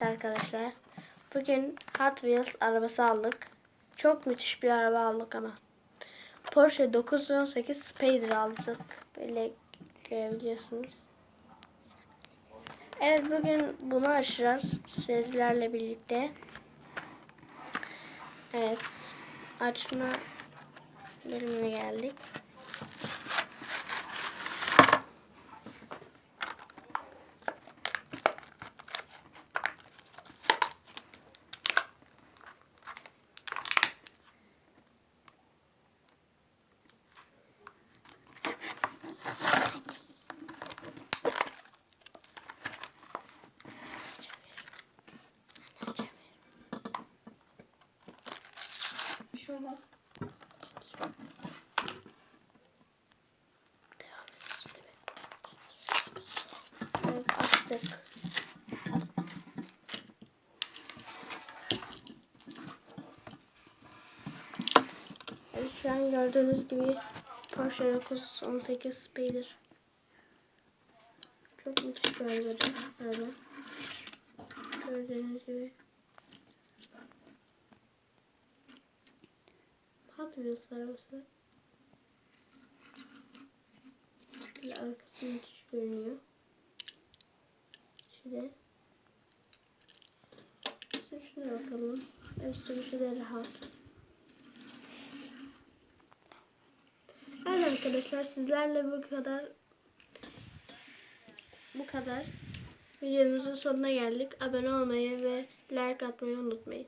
Arkadaşlar bugün Hot Wheels arabası aldık. Çok müthiş bir araba aldık ama. Porsche 918 Spider aldık. Böyle görebiliyorsunuz. Evet bugün bunu açacağız sizlerle birlikte. Evet açma bölümüne geldik. Olmaz. Evet açtık. Evet şu an gördüğünüz gibi Porsche 918 Spider. Çok müthiş bir araba. Böyle. Gördüğünüz gibi. Hot Wheels arabası. Böyle arkası müthiş görünüyor. Şöyle. Sürüşüne bakalım. Evet sürüşü de rahat. Evet arkadaşlar sizlerle bu kadar bu kadar videomuzun sonuna geldik. Abone olmayı ve like atmayı unutmayın.